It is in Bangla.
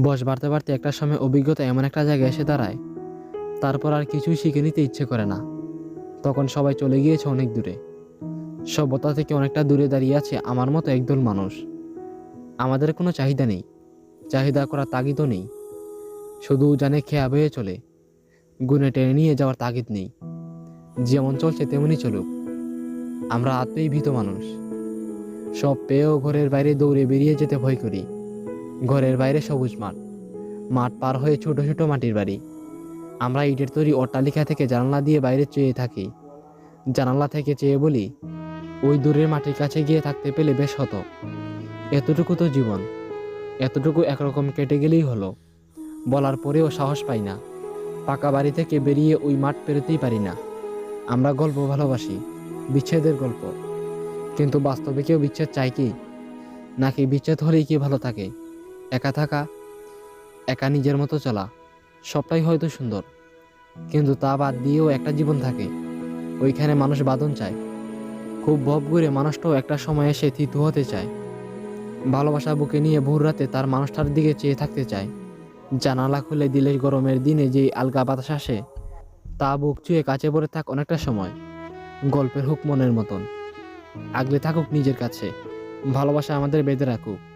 বয়স বাড়তে বাড়তে একটা সময় অভিজ্ঞতা এমন একটা জায়গায় এসে দাঁড়ায়। তারপর আর কিছুই শিখে নিতে ইচ্ছে করে না। তখন সবাই চলে গিয়েছে অনেক দূরে। সভ্যতা থেকে অনেকটা দূরে দাঁড়িয়ে আছে আমার মতো একদল মানুষ। আমাদের কোনো চাহিদা নেই। চাহিদা করার তাগিদও নেই। শুধু জানে খেয়া বয়ে চলে। গুনে টেনে নিয়ে যাওয়ার তাগিদ নেই। যেমন চলছে তেমনই চলুক। আমরা আত্মেই ভীত মানুষ। সব পেয়েও ঘরের বাইরে দৌড়ে বেরিয়ে যেতে ভয় করি। ঘরের বাইরে সবুজ মাঠ। মাঠ পার হয়ে ছোট ছোট মাটির বাড়ি। আমরা ইটের তৈরি অট্টালিকা থেকে জানালা দিয়ে বাইরে চেয়ে থাকি। জানালা থেকে চেয়ে বলি, ওই দূরের মাটির কাছে গিয়ে থাকতে পেলে বেশ হতো। এতটুকু তো জীবন। এতটুকু একরকম কেটে গেলেই হলো। বলার পরেও সাহস পাই না। পাকা বাড়ি থেকে বেরিয়ে ওই মাঠ পেরোতেই পারি না। আমরা গল্প ভালোবাসি, বিচ্ছেদের গল্প। কিন্তু বাস্তবে কেউ বিচ্ছেদ চায় কি? নাকি বিচ্ছেদ হলেই কি ভালো থাকে? একা থাকা, একা নিজের মতো চলা, সবটাই হয়তো সুন্দর। কিন্তু তা বাদ দিয়েও একটা জীবন থাকে, ওইখানে মানুষ বাদন চায়। খুব ভব করে মানুষটাও একটা সময় এসে থিতু হতে চায়। ভালোবাসা বুকে নিয়ে ভোর রাতে তার মানুষটার দিকে চেয়ে থাকতে চায়। জানালা খুলে দিলে গরমের দিনে যে আলগা বাতাস আসে, তা বুক চুয়ে কাছে পড়ে থাক অনেকটা সময়, গল্পের হুক মনের মতন। আগলে থাকুক নিজের কাছে, ভালোবাসা আমাদের বেঁধে রাখুক।